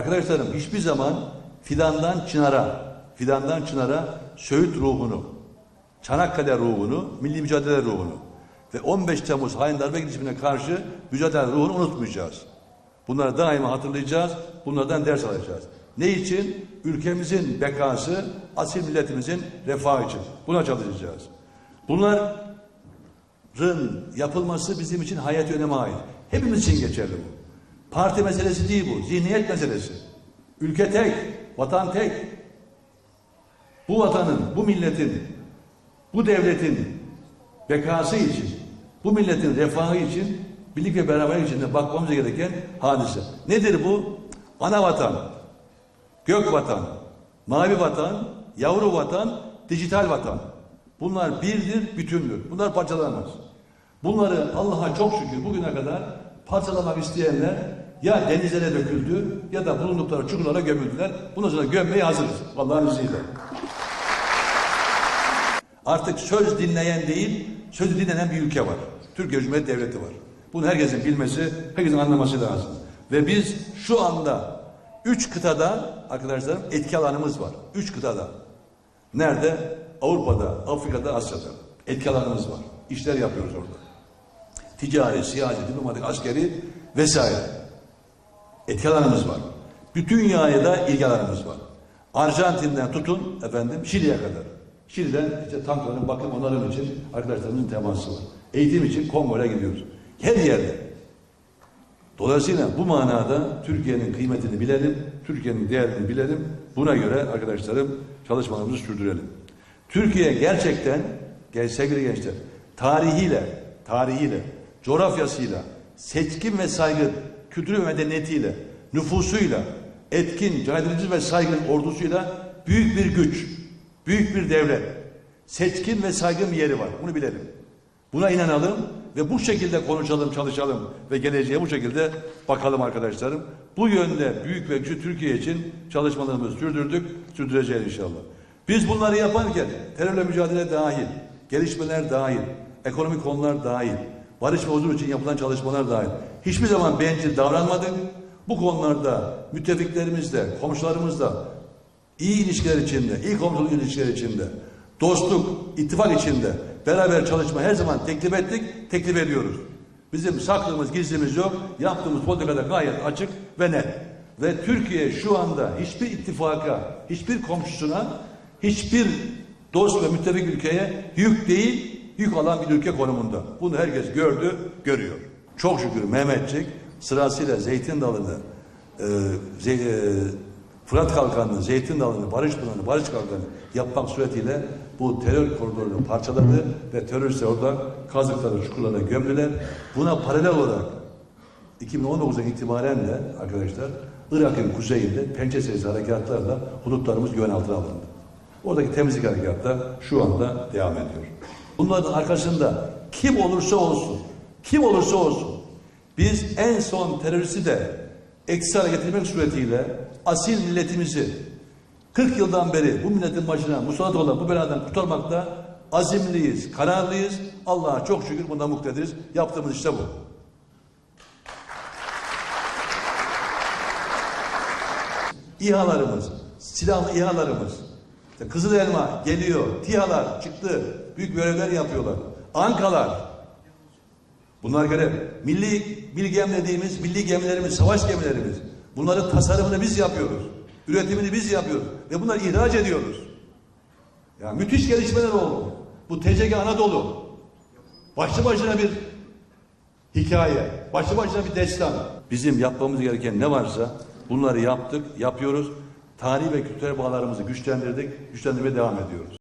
Arkadaşlarım hiçbir zaman fidandan çınara, fidandan çınara Söğüt ruhunu, Çanakkale ruhunu, milli mücadele ruhunu ve 15 Temmuz hain darbe girişimine karşı mücadele ruhunu unutmayacağız. Bunları daima hatırlayacağız, bunlardan ders alacağız. Ne için? Ülkemizin bekası, asil milletimizin refahı için. Buna çalışacağız. Bunların yapılması bizim için hayat öneme ait. Hepimiz için geçerli bu. Parti meselesi değil bu, zihniyet meselesi. Ülke tek, vatan tek. Bu vatanın, bu milletin, bu devletin bekası için, bu milletin refahı için, birlik ve beraberlik içinde bakmamız gereken hadise. Nedir bu? Ana vatan, gök vatan, mavi vatan, yavru vatan, dijital vatan. Bunlar birdir, bütündür. Bunlar parçalanmaz. Bunları Allah'a çok şükür bugüne kadar parçalamak isteyenler ya denizlere döküldü ya da bulundukları çukurlara gömüldüler. Bundan sonra gömmeye hazırız. Allah'ın izniyle. Artık söz dinleyen değil, sözü dinlenen bir ülke var. Türkiye Cumhuriyeti Devleti var. Bunu herkesin bilmesi, herkesin anlaması lazım. Ve biz şu anda üç kıtada arkadaşlarım etki alanımız var. Üç kıtada. Nerede? Avrupa'da, Afrika'da, Asya'da. Etki alanımız var. İşler yapıyoruz orada. Ticari, siyasi, diplomatik, askeri vesaire. Etki alanımız var. Bütün dünyaya da ilgi alanımız var. Arjantin'den tutun efendim Şili'ye kadar. Şili'den işte tankların bakım onarım için arkadaşlarımızın teması var. Eğitim için Kongo'ya gidiyoruz. Her yerde. Dolayısıyla bu manada Türkiye'nin kıymetini bilelim, Türkiye'nin değerini bilelim. Buna göre arkadaşlarım çalışmalarımızı sürdürelim. Türkiye gerçekten, gel sevgili gençler, tarihiyle, tarihiyle, coğrafyasıyla, seçkin ve saygın, kültürü ve medeniyetiyle, nüfusuyla, etkin, caydırıcı ve saygın ordusuyla büyük bir güç, büyük bir devlet, seçkin ve saygın bir yeri var. Bunu bilelim. Buna inanalım ve bu şekilde konuşalım, çalışalım ve geleceğe bu şekilde bakalım arkadaşlarım. Bu yönde büyük ve güçlü Türkiye için çalışmalarımızı sürdürdük, sürdüreceğiz inşallah. Biz bunları yaparken terörle mücadele dahil, gelişmeler dahil, ekonomik konular dahil, barış ve huzur için yapılan çalışmalar dahil hiçbir zaman bencil davranmadık. Bu konularda müttefiklerimizle, komşularımızla iyi ilişkiler içinde, iyi komşuluk ilişkiler içinde, dostluk, ittifak içinde beraber çalışma her zaman teklif ettik, teklif ediyoruz. Bizim saklımız, gizlimiz yok. Yaptığımız politikada gayet açık ve net. Ve Türkiye şu anda hiçbir ittifaka, hiçbir komşusuna, hiçbir dost ve müttefik ülkeye yük değil, yük alan bir ülke konumunda. Bunu herkes gördü, görüyor. Çok şükür Mehmetçik sırasıyla Zeytin Dalı'nı, e, e, Fırat Kalkanı'nı, Zeytin Dalı'nı, Barış Pınarı'nı, Barış Kalkanı'nı yapmak suretiyle bu terör koridorunu parçaladı ve teröristler orada kazıkları çukurlarına gömdüler. Buna paralel olarak 2019'dan itibaren de arkadaşlar Irak'ın kuzeyinde pençe serisi harekatlarla hudutlarımız güven altına alındı. Oradaki temizlik harekatı şu anda devam ediyor. Bunların arkasında kim olursa olsun, kim olursa olsun biz en son teröristi de eksi hale getirmek suretiyle asil milletimizi 40 yıldan beri bu milletin başına musallat olan bu beladan kurtarmakta azimliyiz, kararlıyız. Allah'a çok şükür bundan muktediriz. Yaptığımız işte bu. İHA'larımız, silahlı İHA'larımız, işte Kızıl Elma geliyor, TİHA'lar çıktı, büyük görevler yapıyorlar. Ankalar, bunlar görev. Milli bilgi gem dediğimiz milli gemilerimiz, savaş gemilerimiz. Bunların tasarımını biz yapıyoruz. Üretimini biz yapıyoruz. Ve bunları ihraç ediyoruz. Ya müthiş gelişmeler oldu. Bu TCG Anadolu. Başlı başına bir hikaye. Başlı başına bir destan. Bizim yapmamız gereken ne varsa bunları yaptık, yapıyoruz. Tarihi ve kültürel bağlarımızı güçlendirdik, güçlendirmeye devam ediyoruz.